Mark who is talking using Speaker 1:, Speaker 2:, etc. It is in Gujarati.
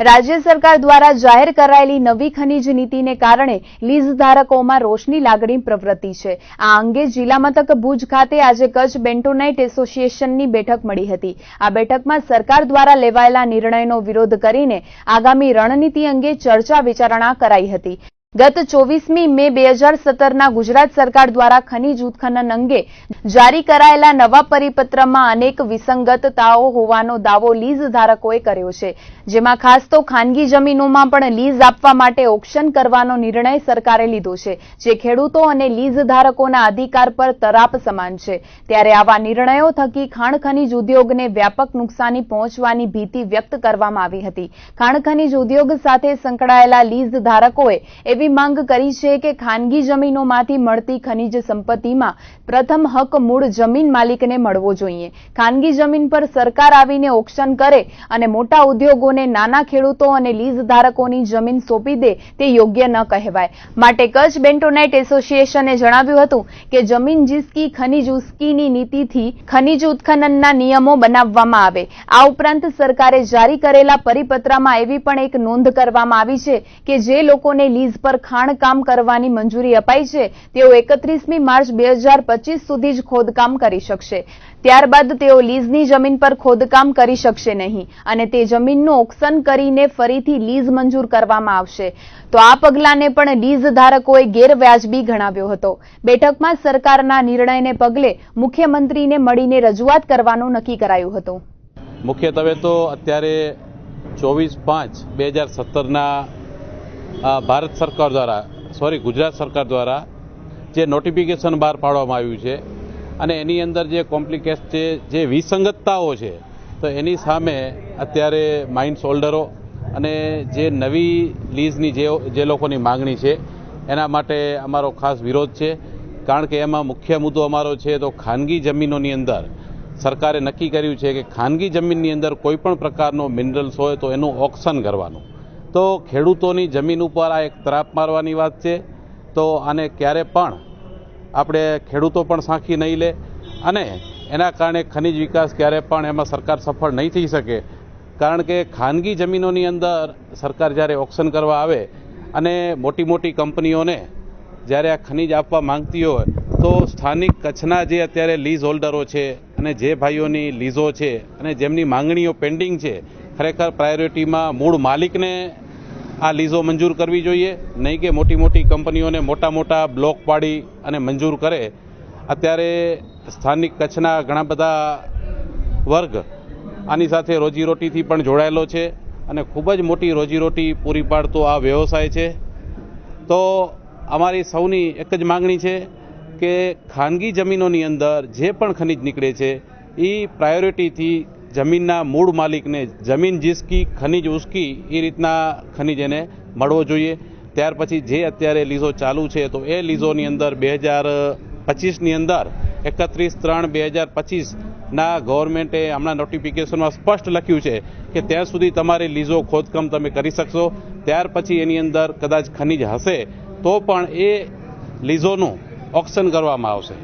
Speaker 1: રાજ્ય સરકાર દ્વારા જાહેર કરાયેલી નવી ખનીજ નીતિને કારણે લીઝ ધારકોમાં રોષની લાગણી પ્રવૃત્તિ છે. આ અંગે જિલ્લા મથક ભુજ ખાતે આજે કચ્છ બેન્ટોનાઇટ એસોસિએશનની બેઠક મળી હતી. આ બેઠકમાં સરકાર દ્વારા લેવાયેલા નિર્ણયનો વિરોધ કરીને આગામી રણનીતિ અંગે ચર્ચા વિચારણા કરાઈ હતી. ગત ચોવીસમી મે બે હજાર ગુજરાત સરકાર દ્વારા ખનીજ ઉત્ખનન અંગે જારી કરાયેલા નવા પરિપત્રમાં અનેક વિસંગતતાઓ હોવાનો દાવો લીઝ ધારકોએ કર્યો છે. જેમાં ખાસ તો ખાનગી જમીનોમાં પણ લીઝ આપવા માટે ઓક્શન કરવાનો નિર્ણય સરકારે લીધો છે. જે ખેડૂતો અને લીઝ ધારકોના અધિકાર પર તરાપ સમાન છે. ત્યારે આવા નિર્ણયો થકી ખાણ ખનીજ ઉદ્યોગને વ્યાપક નુકસાની પહોંચવાની ભીતિ વ્યક્ત કરવામાં આવી હતી. ખાણ ખનીજ ઉદ્યોગ સાથે સંકળાયેલા લીઝ ધારકોએ એવી માંગ કરી છે કે ખાનગી જમીનોમાંથી મળતી ખનીજ સંપત્તિમાં પ્રથમ હક મૂળ જમીન માલિકને મળવો જોઈએ. ખાનગી જમીન પર સરકાર આવીને ઓક્શન કરે અને મોટા ઉદ્યોગોને નાના ખેડૂતો અને લીઝ ધારકોની જમીન સોંપી દે તે યોગ્ય ન કહેવાય. માટે કચ્છ બેન્ટોનાઇટ એસોસિએશને જણાવ્યું હતું કે જમીન જીસકી, ખનીજ ઉસ્કીની નીતિથી ખનીજ ઉત્ખનનના નિયમો બનાવવામાં આવે. આ ઉપરાંત સરકારે જારી કરેલા પરિપત્રમાં એવી પણ એક નોંધ કરવામાં આવી છે કે જે લોકોને લીઝ પર ખાણકામ કરવાની મંજૂરી અપાઈ છે. તેઓ એકત્રીસમી માર્ચ બે સુધી જ ખોદકામ કરી શકશે. ત્યારબાદ તેઓ લીઝની જમીન પર ખોદકામ કરી શકશે નહીં અને તે જમીનનું ઓક્શન કરીને ફરીથી લીઝ મંજૂર કરવામાં આવશે. તો આ પગલાંને પણ લીઝ ધારકોએ ગેરવ્યાજબી ગણાવ્યો હતો. બેઠકમાં સરકારના નિર્ણયને પગલે મુખ્યમંત્રીને મળીને રજૂઆત કરવાનું નક્કી કરાયું હતું.
Speaker 2: મુખ્યત્વે તો અત્યારે ચોવીસ પાંચ બે હજાર સત્તરના ભારત સરકાર દ્વારા સોરી ગુજરાત સરકાર દ્વારા જે નોટિફિકેશન બહાર પાડવામાં આવ્યું છે અને એની અંદર જે કોમ્પ્લિકેશ છે, જે વિસંગતતાઓ છે, તો એની સામે અત્યારે માઇન્ડ હોલ્ડરો અને જે નવી લીઝની જે જે લોકોની માગણી છે, એના માટે અમારો ખાસ વિરોધ છે. કારણ કે એમાં મુખ્ય મુદ્દો અમારો છે તો ખાનગી જમીનોની અંદર સરકારે નક્કી કર્યું છે કે ખાનગી જમીનની અંદર કોઈ પણ પ્રકારનો મિનરલ્સ હોય તો એનું ઓક્શન કરવાનું. તો ખેડૂતોની જમીન ઉપર આ એક ત્રાપ મારવાની વાત છે. તો આને ક્યારે પણ આપણે ખેડૂતો પણ સાંખી નહીં લે અને એના કારણે ખનિજ વિકાસ ક્યારે પણ એમાં સરકાર સફળ નહીં થઈ શકે. કારણ કે ખાનગી જમીનોની અંદર સરકાર જ્યારે ઓક્શન કરવા આવે અને મોટી મોટી કંપનીઓને જ્યારે આ ખનિજ આપવા માંગતી હોય, તો સ્થાનિક કચ્છના જે અત્યારે લીઝ હોલ્ડરો છે અને જે ભાઈઓની લીઝો છે અને જેમની માંગણીઓ પેન્ડિંગ છે ખરેખર પ્રાયોરિટીમાં મૂળ માલિકને આ લીઝો મંજૂર કરવી જોઈએ. નહીં કે મોટી મોટી કંપનીઓને મોટા મોટા બ્લોક પાડી અને મંજૂર કરે. અત્યારે સ્થાનિક કચ્છના ઘણા બધા વર્ગ આની સાથે રોજીરોટીથી પણ જોડાયેલો છે અને ખૂબ જ મોટી રોજીરોટી પૂરી પાડતો આ વ્યવસાય છે. તો અમારી સૌની એક જ માગણી છે કે ખાનગી જમીનોની અંદર જે પણ ખનિજ નીકળે છે એ પ્રાયોરિટીથી જમીનના મૂળ માલિકને જમીન જીસકી, ખનીજ ઉસકી, એ રીતના ખનીજ એને મળવો જોઈએ. ત્યાર પછી જે અત્યારે લીઝો ચાલુ છે, તો એ લીઝોની અંદર બે હજાર પચીસની અંદર એકત્રીસ ત્રણ બે હજાર પચીસના ગવર્મેન્ટે હમણાં નોટિફિકેશનમાં સ્પષ્ટ લખ્યું છે કે ત્યાં સુધી તમારે લીઝો ખોદકામ તમે કરી શકશો. ત્યાર પછી એની અંદર કદાચ ખનિજ હશે, તો પણ એ લીઝોનું ઓક્શન કરવામાં આવશે.